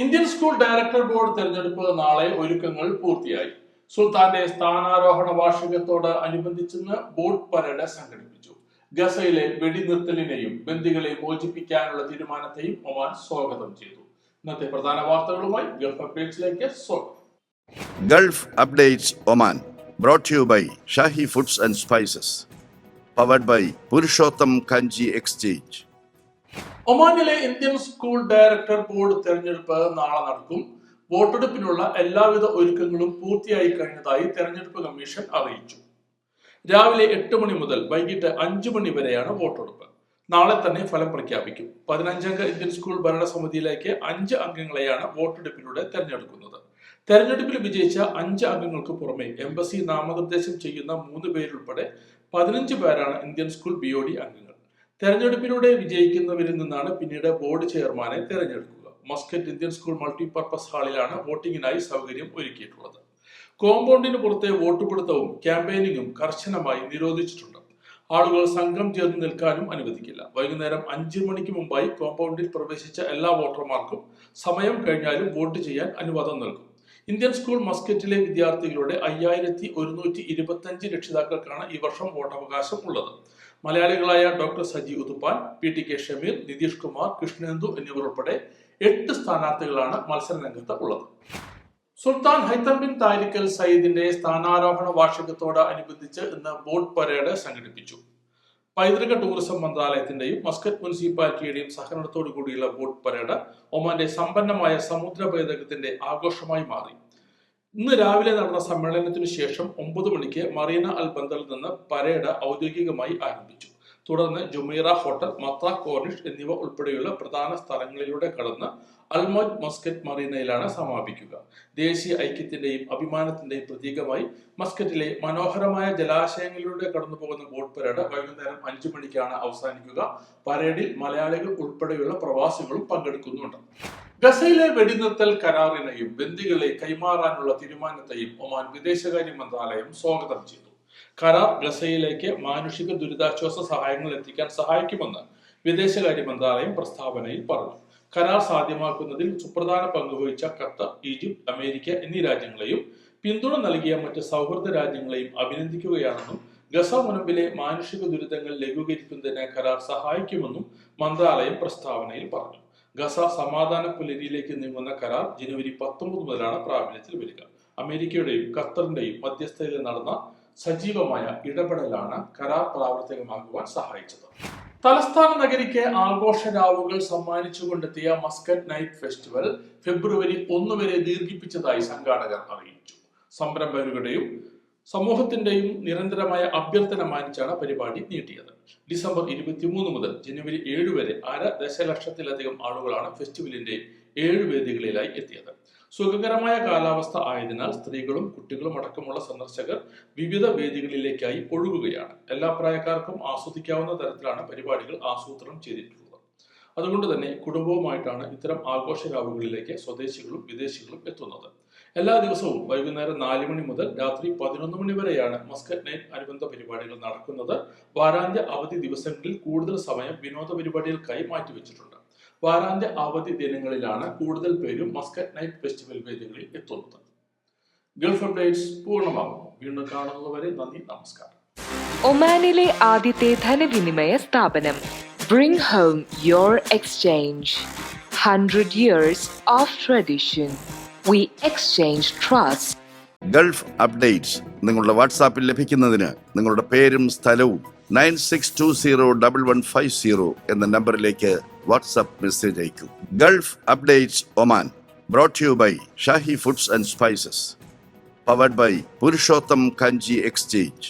Indian school director board തെരഞ്ഞെടുപ്പ് നാളെ ഒരുക്കങ്ങൾ പൂർത്തിയായി. സുൽത്താന്റെ സ്ഥാനാരോഹണ വാർഷികത്തോട് അനുബന്ധിച്ചെന്ന് ബോർഡ് പരേഡ് സംഘടിപ്പിച്ചു. ഗസയിലെ വെടിനിർത്തലിനെയും ബന്ദികളെ മോചിപ്പിക്കാനുള്ള തീരുമാനത്തെയും ഒമാൻ സ്വാഗതം ചെയ്തു. ഇന്നത്തെ പ്രധാന വാർത്തകളുമായി ഗൾഫ് അപ്ഡേറ്റ്സിലേക്ക് സ്വാഗതം. Gulf updates Oman brought you by Shahi foods and spices powered by Purushottam Kanji exchange ഒമാനിലെ ഇന്ത്യൻ സ്കൂൾ ഡയറക്ടർ ബോർഡ് തെരഞ്ഞെടുപ്പ് നാളെ നടക്കും. വോട്ടെടുപ്പിനുള്ള എല്ലാവിധ ഒരുക്കങ്ങളും പൂർത്തിയായി കഴിഞ്ഞതായി തെരഞ്ഞെടുപ്പ് കമ്മീഷൻ അറിയിച്ചു. രാവിലെ എട്ട് മണി മുതൽ വൈകിട്ട് അഞ്ചു മണി വരെയാണ് വോട്ടെടുപ്പ്. നാളെ തന്നെ ഫലം പ്രഖ്യാപിക്കും. പതിനഞ്ചംഗ ഇന്ത്യൻ സ്കൂൾ ഭരണസമിതിയിലേക്ക് അഞ്ച് അംഗങ്ങളെയാണ് വോട്ടെടുപ്പിലൂടെ തെരഞ്ഞെടുക്കുന്നത്. തെരഞ്ഞെടുപ്പിൽ വിജയിച്ച അഞ്ച് അംഗങ്ങൾക്ക് പുറമെ എംബസി നാമനിർദ്ദേശം ചെയ്യുന്ന മൂന്ന് പേരുൾപ്പെടെ പതിനഞ്ച് പേരാണ് ഇന്ത്യൻ സ്കൂൾ ബിഒഡി അംഗങ്ങൾ. തെരഞ്ഞെടുപ്പിലൂടെ വിജയിക്കുന്നവരിൽ നിന്നാണ് പിന്നീട് ബോർഡ് ചെയർമാനെ തെരഞ്ഞെടുക്കുക. മസ്കറ്റ് ഇന്ത്യൻ സ്കൂൾ മൾട്ടിപർപ്പസ് ഹാളിലാണ് വോട്ടിങ്ങിനായി സൗകര്യം ഒരുക്കിയിട്ടുള്ളത്. കോമ്പൗണ്ടിന് പുറത്തെ വോട്ടുപിടുത്തവും ക്യാമ്പയിനിങ്ങും കർശനമായി നിരോധിച്ചിട്ടുണ്ട്. ആളുകൾ സംഘം ചേർന്ന് നിൽക്കാനും അനുവദിക്കില്ല. വൈകുന്നേരം അഞ്ചു മണിക്ക് മുമ്പായി കോമ്പൗണ്ടിൽ പ്രവേശിച്ച എല്ലാ വോട്ടർമാർക്കും സമയം കഴിഞ്ഞാലും വോട്ട് ചെയ്യാൻ അനുവാദം നൽകും. ഇന്ത്യൻ സ്കൂൾ മസ്കറ്റിലെ വിദ്യാർത്ഥികളുടെ അയ്യായിരത്തി ഒരുന്നൂറ്റി ഇരുപത്തഞ്ച് രക്ഷിതാക്കൾക്കാണ് ഈ വർഷം വോട്ടവകാശം ഉള്ളത്. മലയാളികളായ doctor Saji Uthuppan P T K Shameer Nitish Kumar Krishnendu എന്നിവർ ഉൾപ്പെടെ എട്ട് സ്ഥാനാർത്ഥികളാണ് മത്സര രംഗത്ത് ഉള്ളത്. സുൽത്താൻ ഹൈത്തം ബിൻ താരിക്കൽ സയ്യിദിന്റെ സ്ഥാനാരോഹണ വാർഷികത്തോട് അനുബന്ധിച്ച് ഇന്ന് ബോട്ട് പരേഡ് സംഘടിപ്പിച്ചു. പൈതൃക ടൂറിസം മന്ത്രാലയത്തിന്റെയും മസ്കറ്റ് മുനിസിപ്പാലിറ്റിയുടെയും സഹകരണത്തോടു കൂടിയുള്ള ബോട്ട് പരേഡ് ഒമാന്റെ സമ്പന്നമായ സമുദ്ര പൈതൃകത്തിന്റെ ആഘോഷമായി മാറി. ഇന്ന് രാവിലെ നടന്ന സമ്മേളനത്തിനു ശേഷം ഒമ്പത് മണിക്ക് മറീന അൽ ബന്ദറിൽ നിന്ന് പരേഡ് ഔദ്യോഗികമായി ആരംഭിച്ചു. തുടർന്ന് ജുമീറ ഹോട്ടൽ മത്ത കോർണിഷ് എന്നിവ ഉൾപ്പെടെയുള്ള പ്രധാന സ്ഥലങ്ങളിലൂടെ കടന്ന് അൽമോജ് മസ്കറ്റ് മറീനയിലാണ് സമാപിക്കുക. ദേശീയ ഐക്യത്തിന്റെയും അഭിമാനത്തിന്റെയും പ്രതീകമായി മസ്കറ്റിലെ മനോഹരമായ ജലാശയങ്ങളിലൂടെ കടന്നു പോകുന്ന ബോട്ട് പരേഡ് വൈകുന്നേരം അഞ്ചു മണിക്കാണ് അവസാനിക്കുക. പരേഡിൽ മലയാളികൾ ഉൾപ്പെടെയുള്ള പ്രവാസികളും പങ്കെടുക്കുന്നുണ്ട്. ഗസയിലെ വെടിനിർത്തൽ കരാറിനെയും ബന്ദികളെ കൈമാറാനുള്ള തീരുമാനത്തെയും ഒമാൻ വിദേശകാര്യ മന്ത്രാലയം സ്വാഗതം ചെയ്തു. കരാർ ഗസയിലേക്ക് മാനുഷിക ദുരിതാശ്വാസ സഹായങ്ങൾ എത്തിക്കാൻ സഹായിക്കുമെന്ന് വിദേശകാര്യ മന്ത്രാലയം പ്രസ്താവനയിൽ പറഞ്ഞു. കരാർ സാധ്യമാക്കുന്നതിൽ സുപ്രധാന പങ്കുവഹിച്ച ഖത്തർ ഈജിപ്ത് അമേരിക്ക എന്നീ രാജ്യങ്ങളെയും പിന്തുണ നൽകിയ മറ്റ് സൗഹൃദ രാജ്യങ്ങളെയും അഭിനന്ദിക്കുകയാണെന്നും ഗസ മുനമ്പിലെ മാനുഷിക ദുരിതങ്ങൾ ലഘൂകരിക്കുന്നതിന് കരാർ സഹായിക്കുമെന്നും മന്ത്രാലയം പ്രസ്താവനയിൽ പറഞ്ഞു. ഗസ സമാധാന പുലരിയിലേക്ക് നീങ്ങുന്ന കരാർ ജനുവരി പത്തൊമ്പത് മുതലാണ് പ്രാബല്യത്തിൽ വരിക. അമേരിക്കയുടെയും ഖത്തറിന്റെയും മധ്യസ്ഥതയിൽ നടന്ന സജീവമായ ഇടപെടലാണ് കരാർ പ്രാവർത്തികമാക്കുവാൻ സഹായിച്ചത്. തലസ്ഥാന നഗരിക്ക് ആഘോഷരാവുകൾ സമ്മാനിച്ചുകൊണ്ടെത്തിയ മസ്കറ്റ് നൈറ്റ് ഫെസ്റ്റിവൽ ഫെബ്രുവരി ഒന്ന് വരെ ദീർഘിപ്പിച്ചതായി സംഘാടകർ അറിയിച്ചു. സംരംഭകരുടെയും സമൂഹത്തിന്റെയും നിരന്തരമായ അഭ്യർത്ഥന മാനിച്ചാണ് പരിപാടി നീട്ടിയത്. ഡിസംബർ ഇരുപത്തിമൂന്ന് മുതൽ ജനുവരി ഏഴ് വരെ അര ദശലക്ഷത്തിലധികം ആളുകളാണ് ഫെസ്റ്റിവലിന്റെ ഏഴ് വേദികളിലായി എത്തിയത്. സുഖകരമായ കാലാവസ്ഥ ആയതിനാൽ സ്ത്രീകളും കുട്ടികളും അടക്കമുള്ള സന്ദർശകർ വിവിധ വേദികളിലേക്കായി ഒഴുകുകയാണ്. എല്ലാ പ്രായക്കാർക്കും ആസ്വദിക്കാവുന്ന തരത്തിലാണ് പരിപാടികൾ ആസൂത്രണം ചെയ്തിട്ടുള്ളത്. അതുകൊണ്ട് തന്നെ കുടുംബവുമായിട്ടാണ് ഇത്തരം ആഘോഷരാവുകളിലേക്ക് സ്വദേശികളും വിദേശികളും എത്തുന്നത്. എല്ലാ ദിവസവും വൈകുന്നേരം നാല് മണി മുതൽ രാത്രി പതിനൊന്ന് മണി വരെയാണ് മസ്കറ്റ് നൈറ്റ് അനുബന്ധ പരിപാടികൾ നടക്കുന്നത്. വാരാന്ത്യ അവധി ദിവസങ്ങളിൽ കൂടുതൽ സമയം വിനോദ പരിപാടികൾക്കായി മാറ്റിവെച്ചിട്ടുണ്ട്. വാരാന്ത്യ അവധി ദിനങ്ങളിലാണ് കൂടുതൽ പേരും മസ്കറ്റ് നൈറ്റ് ഫെസ്റ്റിവൽ വേദികളിൽ എത്തുന്നത്. ഗൾഫ് അപ്ഡേറ്റ്സ് പൂർണമാകുന്നു. വീണ്ടും കാണുന്നതുവരെ നന്ദി നമസ്കാരം. ഒമാനിലെ ആദ്യത്തെ ധനവിനിമയ സ്ഥാപനം bring home your exchange hundred years of tradition we exchange trust Gulf Updates നിങ്ങളുടെ വാട്സാപ്പിൽ ലഭിക്കുന്നതിന് നിങ്ങളുടെ പേരും സ്ഥലവും nine six two zero double one five zero എന്ന നമ്പറിലേക്ക് വാട്സാപ്പ് മെസ്സേജ് അയക്കൂ Gulf updates Oman brought you by Shahi foods and spices powered by Purushottam Kanji exchange